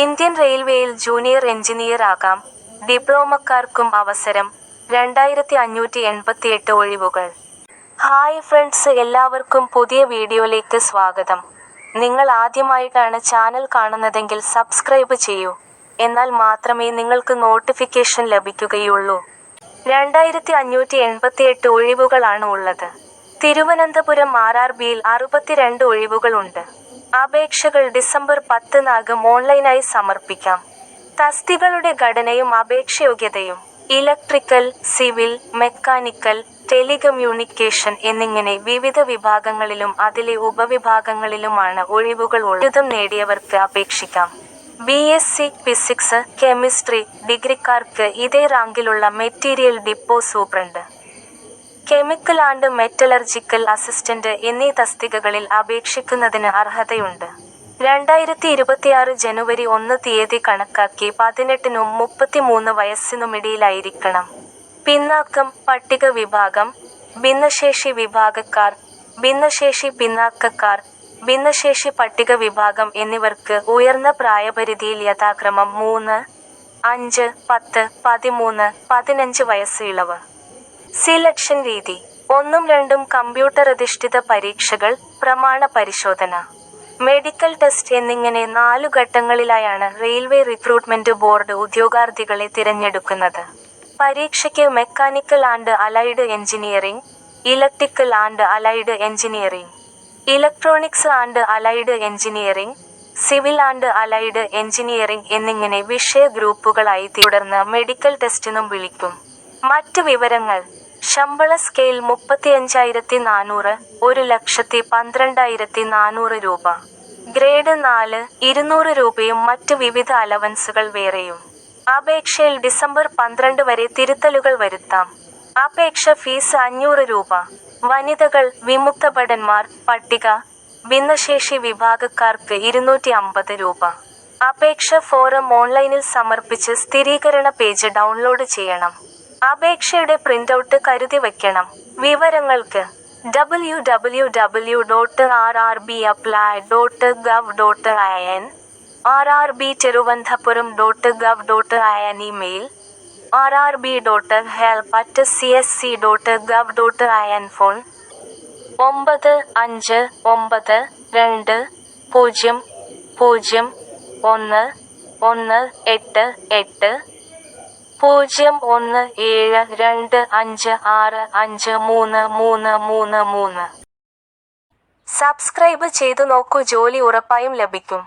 Indian റെയിൽവേയിൽ junior engineer ആകാം ഡിപ്ലോമക്കാർക്കും അവസരം രണ്ടായിരത്തി അഞ്ഞൂറ്റി എൺപത്തിയെട്ട് ഒഴിവുകൾ. ഹായ് ഫ്രണ്ട്സ് എല്ലാവർക്കും പുതിയ വീഡിയോയിലേക്ക് സ്വാഗതം. നിങ്ങൾ ആദ്യമായിട്ടാണ് ചാനൽ കാണുന്നതെങ്കിൽ സബ്സ്ക്രൈബ് ചെയ്യൂ. എന്നാൽ മാത്രമേ നിങ്ങൾക്ക് നോട്ടിഫിക്കേഷൻ ലഭിക്കുകയുള്ളൂ. രണ്ടായിരത്തി അഞ്ഞൂറ്റി എൺപത്തിയെട്ട് ഒഴിവുകളാണ് ഉള്ളത്. തിരുവനന്തപുരം ആർ ആർ ബിയിൽ അറുപത്തിരണ്ട് ഒഴിവുകളുണ്ട്. അപേക്ഷകൾ ഡിസംബർ പത്തിനാകും ഓൺലൈനായി സമർപ്പിക്കാം. തസ്തികളുടെ ഘടനയും അപേക്ഷയോഗ്യതയും ഇലക്ട്രിക്കൽ സിവിൽ മെക്കാനിക്കൽ ടെലികമ്മ്യൂണിക്കേഷൻ എന്നിങ്ങനെ വിവിധ വിഭാഗങ്ങളിലും അതിലെ ഉപവിഭാഗങ്ങളിലുമാണ് ഒഴിവുകൾ ഉള്ളതും. നേടിയവർക്ക് അപേക്ഷിക്കാം. B S C physics chemistry ഡിഗ്രിക്കാർക്ക് ഇതേ റാങ്കിലുള്ള material depot superintendent. Chemical and metallurgical assistant എന്നീ തസ്തികകളിൽ അപേക്ഷിക്കുന്നതിന് അർഹതയുണ്ട്. രണ്ടായിരത്തി ഇരുപത്തിയാറ് ജനുവരി ഒന്ന് തീയതി കണക്കാക്കി പതിനെട്ടിനും മുപ്പത്തിമൂന്ന് വയസ്സിനുമിടയിലായിരിക്കണം പിന്നാക്കം പട്ടിക വിഭാഗം ഭിന്നശേഷി വിഭാഗക്കാർ ഭിന്നശേഷി പിന്നാക്കക്കാർ ഭിന്നശേഷി പട്ടിക വിഭാഗം എന്നിവർക്ക് ഉയർന്ന പ്രായപരിധിയിൽ യഥാക്രമം മൂന്ന് അഞ്ച് പത്ത് പതിമൂന്ന് പതിനഞ്ച് വയസ്സ് ഇളവ് സിലക്ഷൻ രീതി. ഒന്നും രണ്ടും കമ്പ്യൂട്ടർ അധിഷ്ഠിത പരീക്ഷകൾ പ്രമാണ പരിശോധന. മെഡിക്കൽ ടെസ്റ്റ് എന്നിങ്ങനെ നാലു ഘട്ടങ്ങളിലായാണ് റെയിൽവേ റിക്രൂട്ട്മെന്റ് ബോർഡ് ഉദ്യോഗാർത്ഥികളെ തിരഞ്ഞെടുക്കുന്നത്. പരീക്ഷയ്ക്ക് mechanical and allied engineering electrical and allied engineering electronics and allied engineering civil and allied engineering എന്നിങ്ങനെ വിഷയ ഗ്രൂപ്പുകളായി തുടർന്ന് മെഡിക്കൽ ടെസ്റ്റിനും വിളിക്കും. മറ്റ് വിവരങ്ങൾ. ശമ്പള സ്കെയിൽ മുപ്പത്തിയഞ്ചായിരത്തി നാനൂറ് ഒരു ലക്ഷത്തി പന്ത്രണ്ടായിരത്തി നാനൂറ് രൂപ. ഗ്രേഡ് നാല് ഇരുന്നൂറ് രൂപയും മറ്റ് വിവിധ അലവൻസുകൾ വേറെയും. അപേക്ഷയിൽ ഡിസംബർ പന്ത്രണ്ട് വരെ തിരുത്തലുകൾ വരുത്താം. അപേക്ഷ ഫീസ് അഞ്ഞൂറ് രൂപ. വനിതകൾ വിമുക്ത ഭടന്മാർ പട്ടിക ഭിന്നശേഷി വിഭാഗക്കാർക്ക് ഇരുന്നൂറ്റി അമ്പത് രൂപ. അപേക്ഷ ഫോറം ഓൺലൈനിൽ സമർപ്പിച്ച് സ്ഥിരീകരണ പേജ് ഡൗൺലോഡ് ചെയ്യണം. അപേക്ഷയുടെ പ്രിന്റൗട്ട് കരുതി വെക്കണം. വിവരങ്ങൾക്ക് W W W dot R R B apply dot gov dot I N R R B Thiruvananthapuram dot gov dot I N email R R B dot help at C S C dot gov dot I N phone ഒമ്പത് അഞ്ച് ഒമ്പത് രണ്ട് പൂജ്യം പൂജ്യം ഒന്ന് ഒന്ന് എട്ട് എട്ട് പൂജ്യം ഒന്ന് ഏഴ് രണ്ട് അഞ്ച് ആറ് അഞ്ച് മൂന്ന് മൂന്ന് മൂന്ന് മൂന്ന്. സബ്സ്ക്രൈബ് ചെയ്തു നോക്കൂ ജോലി ഉറപ്പായും ലഭിക്കും.